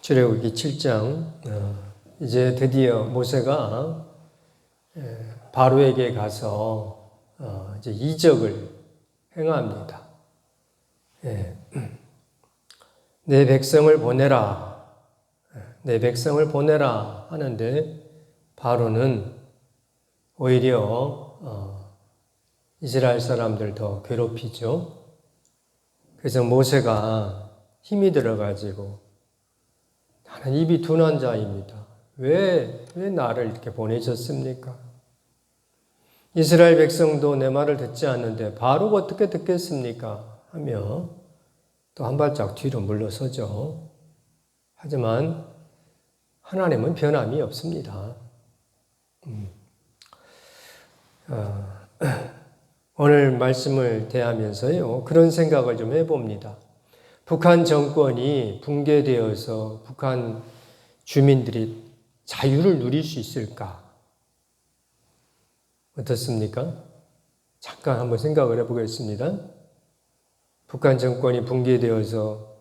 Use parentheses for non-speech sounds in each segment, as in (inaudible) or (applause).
출애굽기 7장 어, 이제 드디어 모세가 에, 바로에게 가서 어, 이제 이적을 행합니다. 예. 내 백성을 보내라. 내 백성을 보내라 하는데 바로는 오히려 어, 이스라엘 사람들 더 괴롭히죠. 그래서 모세가 힘이 들어가지고 나는 입이 둔한 자입니다. 왜, 왜 나를 이렇게 보내셨습니까? 이스라엘 백성도 내 말을 듣지 않는데 바로 어떻게 듣겠습니까? 하며 또 한 발짝 뒤로 물러서죠. 하지만 하나님은 변함이 없습니다. 음. 어, (clears throat) 오늘 말씀을 대하면서요, 그런 생각을 좀 해봅니다. 북한 정권이 붕괴되어서 북한 주민들이 자유를 누릴 수 있을까? 어떻습니까? 잠깐 한번 생각을 해보겠습니다. 북한 정권이 붕괴되어서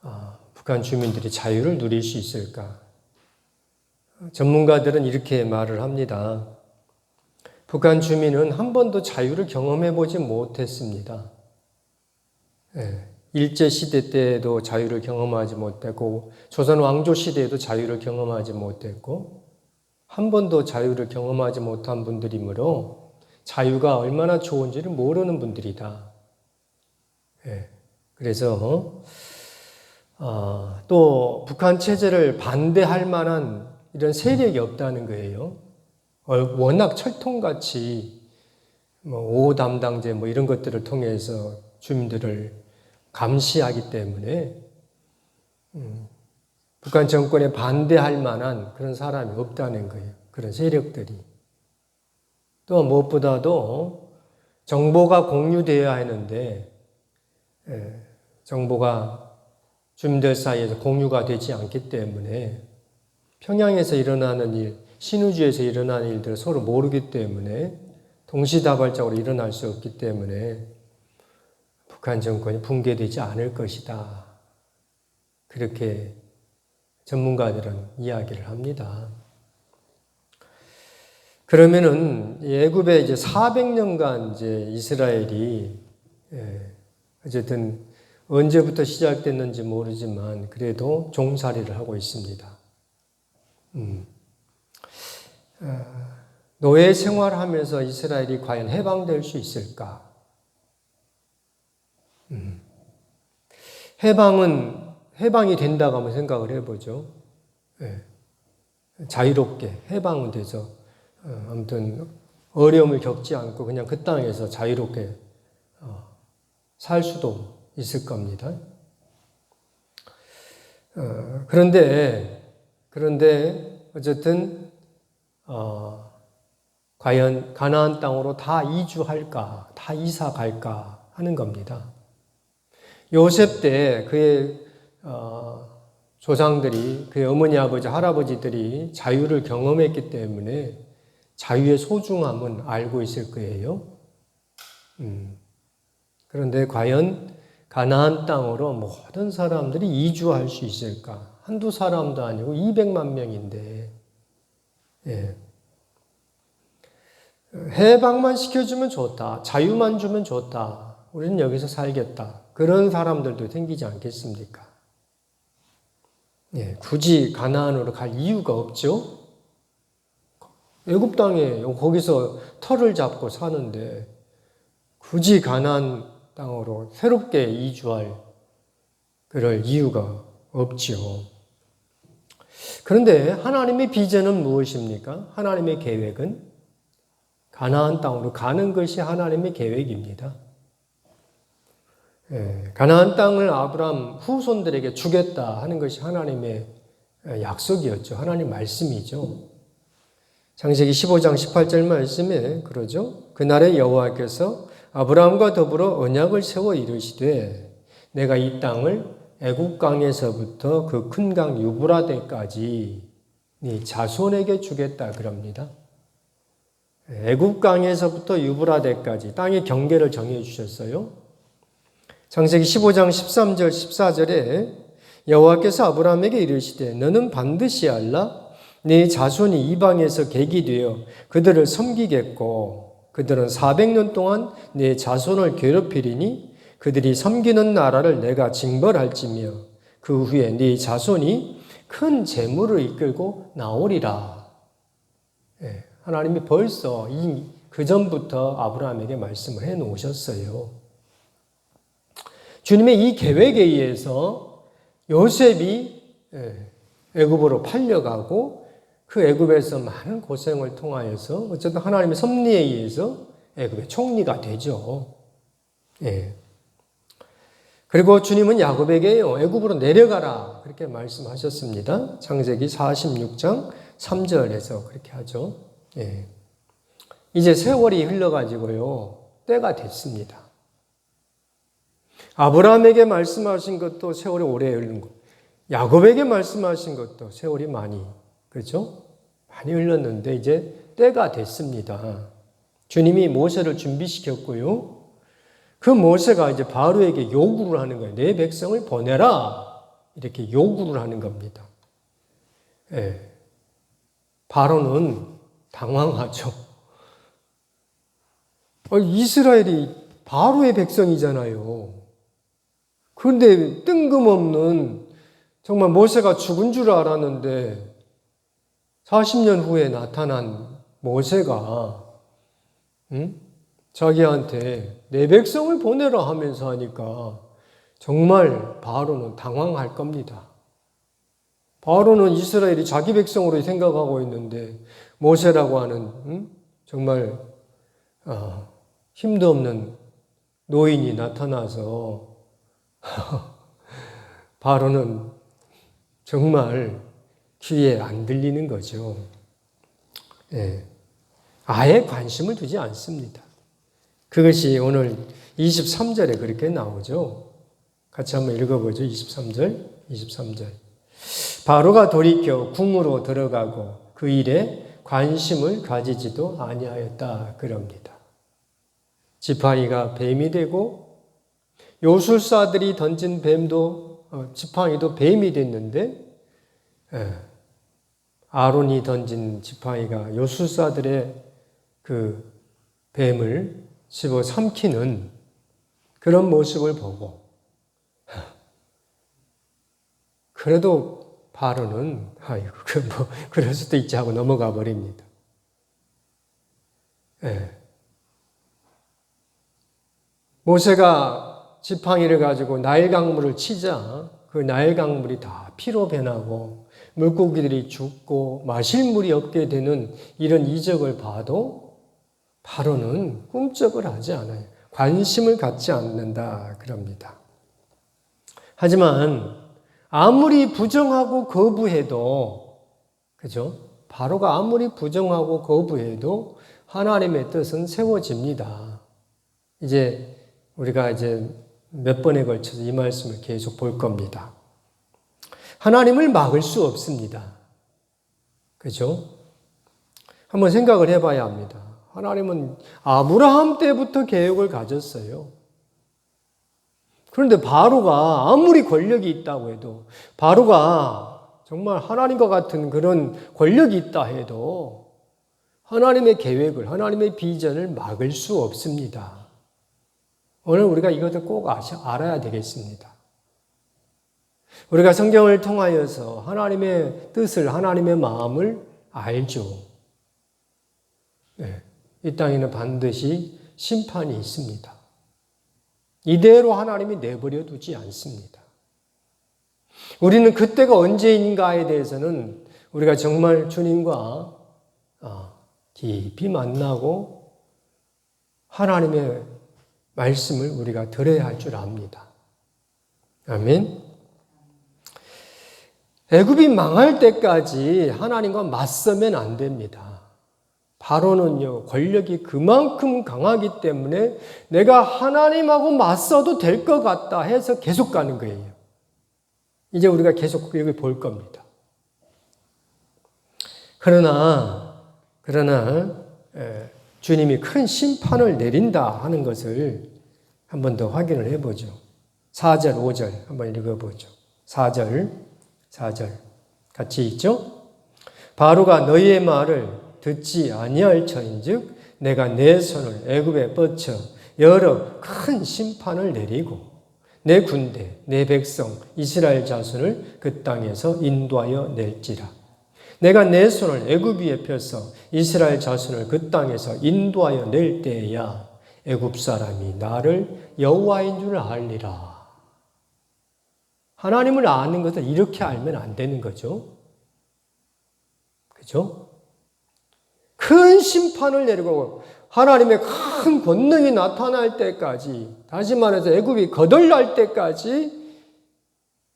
아, 북한 주민들이 자유를 누릴 수 있을까? 전문가들은 이렇게 말을 합니다. 북한 주민은 한 번도 자유를 경험해 보지 못했습니다. 예, 일제 시대 때도 자유를 경험하지 못했고 조선 왕조 시대에도 자유를 경험하지 못했고 한 번도 자유를 경험하지 못한 분들이므로 자유가 얼마나 좋은지를 모르는 분들이다. 예, 그래서 어, 또 북한 체제를 반대할 만한 이런 세력이 없다는 거예요. 워낙 철통같이 뭐5 담당제 뭐 이런 것들을 통해서 주민들을 감시하기 때문에 음, 북한 정권에 반대할 만한 그런 사람이 없다는 거예요. 그런 세력들이. 또 무엇보다도 정보가 공유되어야 하는데 예, 정보가 주민들 사이에서 공유가 되지 않기 때문에 평양에서 일어나는 일, 신우주에서 일어나는 일들을 서로 모르기 때문에 동시다발적으로 일어날 수 없기 때문에 북한 정권이 붕괴되지 않을 것이다. 그렇게 전문가들은 이야기를 합니다. 그러면은 예굽에 이제 400년간 이제 이스라엘이 예, 어쨌든 언제부터 시작됐는지 모르지만 그래도 종살이를 하고 있습니다. 음. 어, 노예 생활하면서 이스라엘이 과연 해방될 수 있을까? 음. 해방은 해방이 된다고 한번 생각을 해보죠. 네. 자유롭게 해방은 돼서 어, 아무튼 어려움을 겪지 않고 그냥 그 땅에서 자유롭게 어, 살 수도 있을 겁니다. 어, 그런데 그런데 어쨌든 어, 과연 가나안 땅으로 다 이주할까, 다 이사 갈까 하는 겁니다. 요셉 때 그의 어, 조상들이 그의 어머니 아버지 할아버지들이 자유를 경험했기 때문에 자유의 소중함은 알고 있을 거예요. 음. 그런데 과연 가나안 땅으로 모든 사람들이 이주할 수 있을까? 한두 사람도 아니고 200만 명인데 예. 해방만 시켜주면 좋다. 자유만 주면 좋다. 우리는 여기서 살겠다. 그런 사람들도 생기지 않겠습니까? 예, 굳이 가나안으로 갈 이유가 없죠. 애굽 땅에 거기서 터를 잡고 사는데 굳이 가나안 땅으로 새롭게 이주할 그럴 이유가 없지요. 그런데 하나님의 비전은 무엇입니까? 하나님의 계획은 가나안 땅으로 가는 것이 하나님의 계획입니다. 예, 가나안 땅을 아브람 후손들에게 주겠다 하는 것이 하나님의 약속이었죠. 하나님 말씀이죠. 창세기 15장 18절 말씀에 그러죠. 그날에 여호와께서 아브라함과 더불어 언약을 세워 이르시되 내가 이 땅을 애국 강에서부터 그 큰 강 유브라데까지 네 자손에게 주겠다 그럽니다. 애국 강에서부터 유브라데까지 땅의 경계를 정해 주셨어요. 창세기 15장 13절 14절에 여호와께서 아브라함에게 이르시되 너는 반드시 알라 네 자손이 이방에서 객이 되어 그들을 섬기겠고 그들은 400년 동안 네 자손을 괴롭히리니 그들이 섬기는 나라를 내가 징벌할지며 그 후에 네 자손이 큰 재물을 이끌고 나오리라. 예, 하나님이 벌써 이그 전부터 아브라함에게 말씀을 해 놓으셨어요. 주님의 이 계획에 의해서 요셉이 예, 애굽으로 팔려가고 그 애굽에서 많은 고생을 통하여서 어쨌든 하나님의 섭리에 의해서 애굽의 총리가 되죠. 예. 그리고 주님은 야곱에게요 애굽으로 내려가라 그렇게 말씀하셨습니다. 창세기 46장 3절에서 그렇게 하죠. 예. 이제 세월이 흘러가지고요. 때가 됐습니다. 아브라함에게 말씀하신 것도 세월이 오래 흘른 거. 야곱에게 말씀하신 것도 세월이 많이, 그렇죠? 많이 흘렀는데 이제 때가 됐습니다. 주님이 모세를 준비시켰고요. 그 모세가 이제 바로에게 요구를 하는 거예요. 내 백성을 보내라. 이렇게 요구를 하는 겁니다. 예. 바로는 당황하죠. 어, 이스라엘이 바로의 백성이잖아요. 그런데 뜬금없는 정말 모세가 죽은 줄 알았는데 40년 후에 나타난 모세가 응? 자기한테 내 백성을 보내라 하면서 하니까 정말 바로는 당황할 겁니다. 바로는 이스라엘이 자기 백성으로 생각하고 있는데 모세라고 하는 응? 정말 어, 힘도 없는 노인이 나타나서 (laughs) 바로는 정말 귀에 안 들리는 거죠. 예. 아예 관심을 두지 않습니다. 그것이 오늘 23절에 그렇게 나오죠. 같이 한번 읽어보죠. 23절, 23절. 바로가 돌이켜 궁으로 들어가고 그 일에 관심을 가지지도 아니하였다 그럽니다. 지팡이가 뱀이 되고 요술사들이 던진 뱀도 어, 지팡이도 뱀이 됐는데 예, 아론이 던진 지팡이가 요술사들의 그 뱀을 집어 삼키는 그런 모습을 보고 (laughs) 그래도 바로는 아이고 그뭐 그럴 수도 있지 하고 넘어가 버립니다. 예. 모세가 지팡이를 가지고 나일 강물을 치자 그 나일 강물이 다 피로 변하고 물고기들이 죽고 마실 물이 없게 되는 이런 이적을 봐도 바로는 꿈쩍을 하지 않아요. 관심을 갖지 않는다 그럽니다. 하지만 아무리 부정하고 거부해도 그죠? 바로가 아무리 부정하고 거부해도 하나님의 뜻은 세워집니다. 이제 우리가 이제 몇 번에 걸쳐서 이 말씀을 계속 볼 겁니다. 하나님을 막을 수 없습니다. 그죠? 한번 생각을 해봐야 합니다. 하나님은 아브라함 때부터 계획을 가졌어요. 그런데 바로가 아무리 권력이 있다고 해도 바로가 정말 하나님과 같은 그런 권력이 있다 해도 하나님의 계획을, 하나님의 비전을 막을 수 없습니다. 오늘 우리가 이것을 꼭 아셔, 알아야 되겠습니다. 우리가 성경을 통하여서 하나님의 뜻을, 하나님의 마음을 알죠. 네, 이 땅에는 반드시 심판이 있습니다. 이대로 하나님이 내버려 두지 않습니다. 우리는 그때가 언제인가에 대해서는 우리가 정말 주님과 아, 깊이 만나고 하나님의 말씀을 우리가 들어야 할 줄 압니다. 아멘. 애굽이 망할 때까지 하나님과 맞서면 안 됩니다. 바로는요, 권력이 그만큼 강하기 때문에 내가 하나님하고 맞서도 될 것 같다 해서 계속 가는 거예요. 이제 우리가 계속 여기 볼 겁니다. 그러나, 그러나, 주님이 큰 심판을 내린다 하는 것을 한 번 더 확인을 해보죠. 4절, 5절 한번 읽어보죠. 4절, 4절 같이 있죠? 바로가 너희의 말을 듣지 아니할 터인즉 내가 내 손을 애굽에 뻗쳐 여러 큰 심판을 내리고 내 군대, 내 백성 이스라엘 자손을 그 땅에서 인도하여 낼지라. 내가 내 손을 애굽 위에 펴서 이스라엘 자손을 그 땅에서 인도하여 낼 때에야 애굽 사람이 나를 여호와인 줄 알리라. 하나님을 아는 것을 이렇게 알면 안 되는 거죠. 그죠? 큰 심판을 내리고 하나님의 큰 권능이 나타날 때까지, 다시 말해서 애굽이 거덜날 때까지,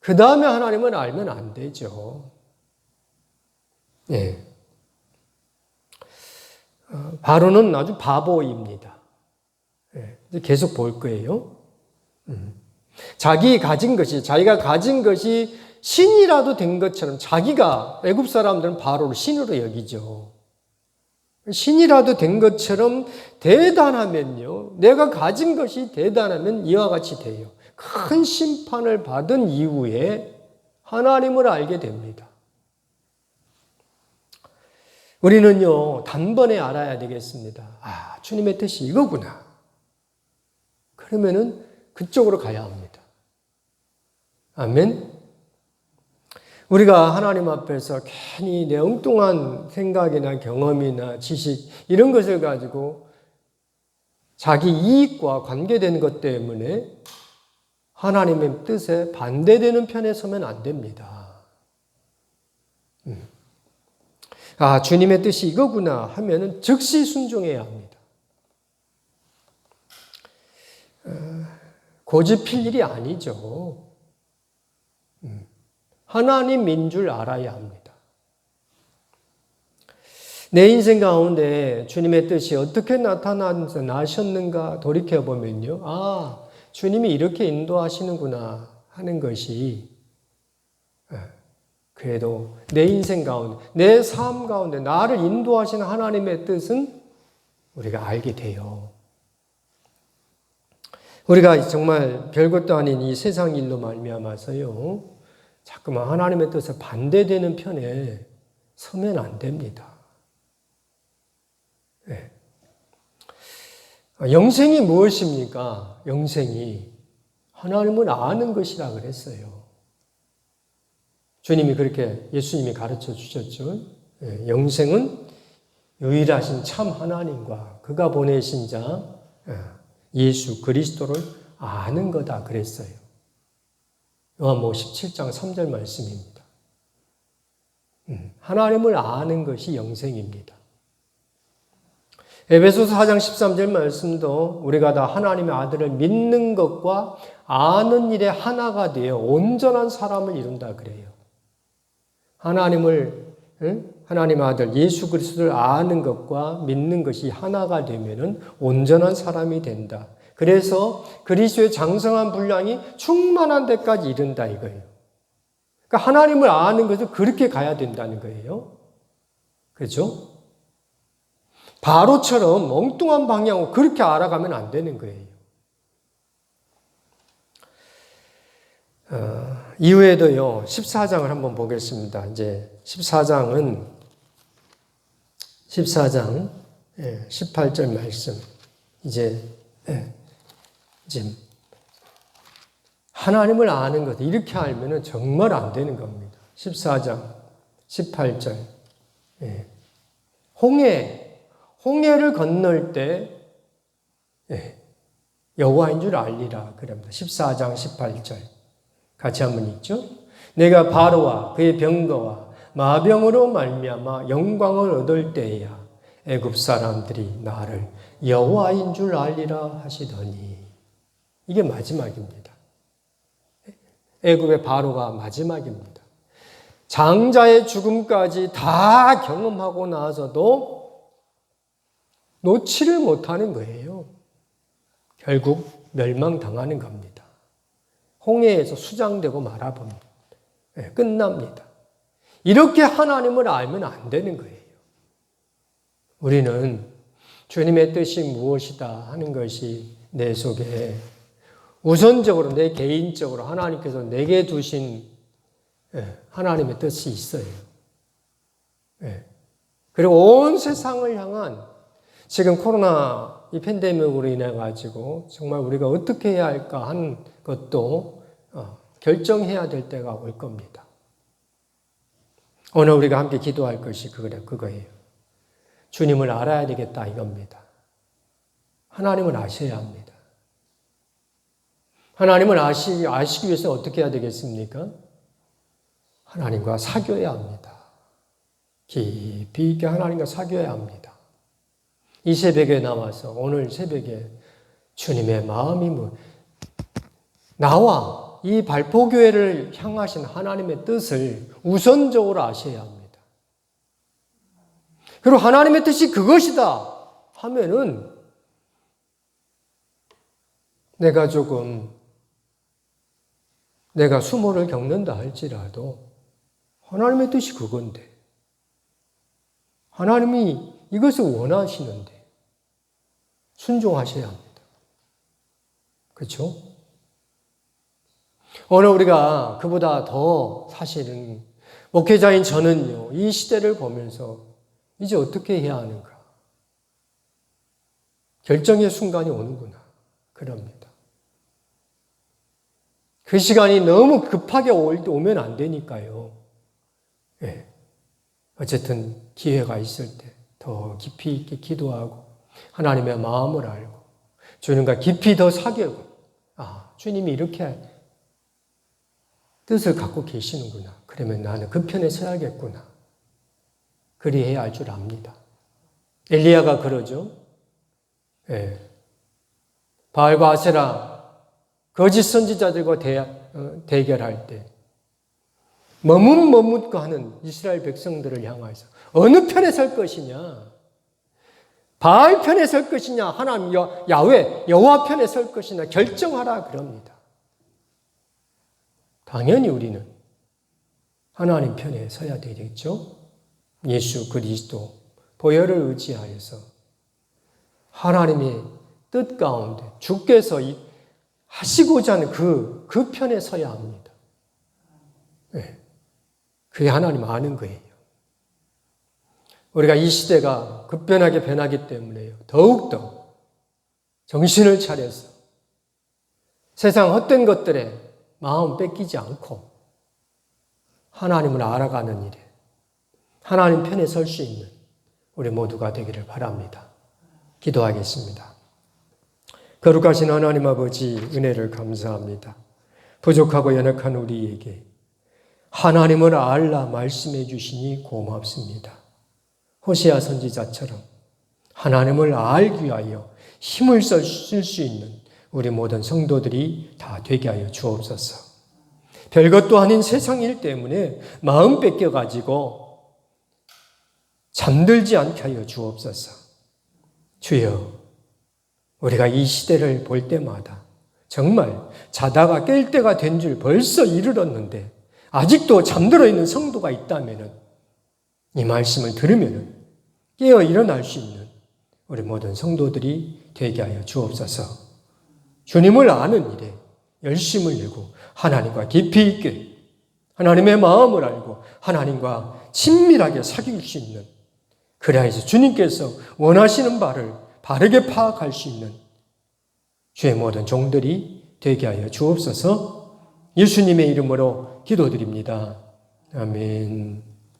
그 다음에 하나님을 알면 안 되죠. 예. 어, 바로는 아주 바보입니다. 예. 계속 볼 거예요. 음. 자기 가진 것이, 자기가 가진 것이 신이라도 된 것처럼 자기가 애굽 사람들은 바로를 신으로 여기죠. 신이라도 된 것처럼 대단하면요. 내가 가진 것이 대단하면 이와 같이 돼요. 큰 심판을 받은 이후에 하나님을 알게 됩니다. 우리는요, 단번에 알아야 되겠습니다. 아, 주님의 뜻이 이거구나. 그러면은 그쪽으로 가야 합니다. 아멘. 우리가 하나님 앞에서 괜히 내 엉뚱한 생각이나 경험이나 지식 이런 것을 가지고 자기 이익과 관계된 것 때문에 하나님의 뜻에 반대되는 편에 서면 안 됩니다. 음. 아, 주님의 뜻이 이거구나 하면은 즉시 순종해야 합니다. 어, 고집필 일이 아니죠. 음. 하나님인 줄 알아야 합니다. 내 인생 가운데 주님의 뜻이 어떻게 나타나서 나셨는가 돌이켜보면요. 아, 주님이 이렇게 인도하시는구나 하는 것이 예, 그래도 내 인생 가운데, 내 삶 가운데 나를 인도하시는 하나님의 뜻은 우리가 알게 돼요. 우리가 정말 별것도 아닌 이 세상 일로 말미암아서요. 자꾸만 하나님의 뜻에 반대되는 편에 서면 안 됩니다. 네. 영생이 무엇입니까? 영생이 하나님을 아는 것이라 그랬어요. 주님이 그렇게 예수님이 가르쳐 주셨죠. 네. 영생은 유일하신 참 하나님과 그가 보내신 자 예수 그리스도를 아는 거다 그랬어요. 요한복음 17장 3절 말씀입니다. 음, 하나님을 아는 것이 영생입니다. 에베소서 4장 13절 말씀도 우리가 다 하나님의 아들을 믿는 것과 아는 일에 하나가 되어 온전한 사람을 이룬다 그래요. 하나님을 하나님 아들 예수 그리스도를 아는 것과 믿는 것이 하나가 되면은 온전한 사람이 된다. 그래서 그리스도의 장성한 분량이 충만한 데까지 이른다 이거예요. 그러니까 하나님을 아는 것을 그렇게 가야 된다는 거예요. 그렇죠? 바로처럼 엉뚱한 방향으로 그렇게 알아가면 안 되는 거예요. 어, 이후에도요, 14장을 한번 보겠습니다. 이제 14장은 14장 18절 예, 말씀. 이제 예, 짐. 하나님을 아는 것, 이렇게 알면 정말 안 되는 겁니다. 14장, 18절. 예. 홍해, 홍해를 건널 때, 예. 여호와인 줄 알리라. 그럽니다. 14장, 18절. 같이 한번 읽죠. 내가 바로와 그의 병거와 마병으로 말미암아 영광을 얻을 때야 애굽 사람들이 나를 여호와인 줄 알리라 하시더니 이게 마지막입니다. 애굽의 바로가 마지막입니다. 장자의 죽음까지 다 경험하고 나서도 놓지를 못하는 거예요. 결국 멸망당하는 겁니다. 홍해에서 수장되고 말아봅니다. 네, 끝납니다. 이렇게 하나님을 알면 안 되는 거예요. 우리는 주님의 뜻이 무엇이다 하는 것이 내 속에 우선적으로 내 개인적으로 하나님께서 내게 두신 예, 하나님의 뜻이 있어요. 예. 그리고 온 세상을 향한 지금 코로나 이 팬데믹으로 인해 가지고 정말 우리가 어떻게 해야 할까 하는 것도 어, 결정해야 될 때가 올 겁니다. 오늘 우리가 함께 기도할 것이 그거래 그거예요. 주님을 알아야 되겠다 이겁니다. 하나님을 아셔야 합니다. 하나님을 아시, 아시기 위해서 어떻게 해야 되겠습니까? 하나님과 사귀어야 합니다. 깊이 있게 하나님과 사귀어야 합니다. 이 새벽에 나와서 오늘 새벽에 주님의 마음이 뭐 나와 이 발포교회를 향하신 하나님의 뜻을 우선적으로 아셔야 합니다. 그리고 하나님의 뜻이 그것이다 하면은 내가 조금 내가 수모를 겪는다 할지라도 하나님의 뜻이 그건데 하나님이 이것을 원하시는데 순종하셔야 합니다. 그렇죠? 오늘 우리가 그보다 더 사실은 목회자인 저는요, 이 시대를 보면서 이제 어떻게 해야 하는가. 결정의 순간이 오는구나. 그럽니다. 그 시간이 너무 급하게 오면 안 되니까요. 예. 어쨌든 기회가 있을 때 더 깊이 있게 기도하고 하나님의 마음을 알고 주님과 깊이 더 사귀고 아 주님이 이렇게 뜻을 갖고 계시는구나. 그러면 나는 그 편에 서야겠구나. 그리해야 할 줄 압니다. 엘리야가 그러죠. 예. 바알과 아세라 거짓 선지자들과 대, 어, 대결할 때 머뭇머뭇고 하는 이스라엘 백성들을 향하여서 어느 편에 설 것이냐? 바알 편에 설 것이냐? 하나님 여, 야외 여호와 편에 설 것이냐? 결정하라 그럽니다. 당연히 우리는 하나님 편에 서야 되겠죠? 예수 그리스도 보혈을 의지하여서 하나님의 뜻 가운데 주께서 하시고자 하는 그, 그 편에 서야 합니다. 네. 그게 하나님 아는 거예요. 우리가 이 시대가 급변하게 변하기 때문에요. 더욱더 정신을 차려서 세상 헛된 것들에 마음 뺏기지 않고 하나님을 알아가는 일에 하나님 편에 설 수 있는 우리 모두가 되기를 바랍니다. 기도하겠습니다. 거룩하신 하나님 아버지 은혜를 감사합니다. 부족하고 연약한 우리에게 하나님을 알라 말씀해 주시니 고맙습니다. 호세아 선지자처럼 하나님을 알기 위하여 힘을 쓸 수 있는 우리 모든 성도들이 다 되게 하여 주옵소서. 별것도 아닌 세상 일 때문에 마음 뺏겨 가지고 잠들지 않게 하여 주옵소서. 주여, 우리가 이 시대를 볼 때마다 정말 자다가 깰 때가 된 줄 벌써 이르렀는데 아직도 잠들어 있는 성도가 있다면 이 말씀을 들으면 깨어 일어날 수 있는 우리 모든 성도들이 되게 하여 주옵소서. 주님을 아는 일에 열심을 내고 하나님과 깊이 있게 하나님의 마음을 알고 하나님과 친밀하게 사귈 수 있는 그래야지 주님께서 원하시는 바를 바르게 파악할 수 있는 주의 모든 종들이 되게 하여 주옵소서 예수님의 이름으로 기도드립니다. 아멘.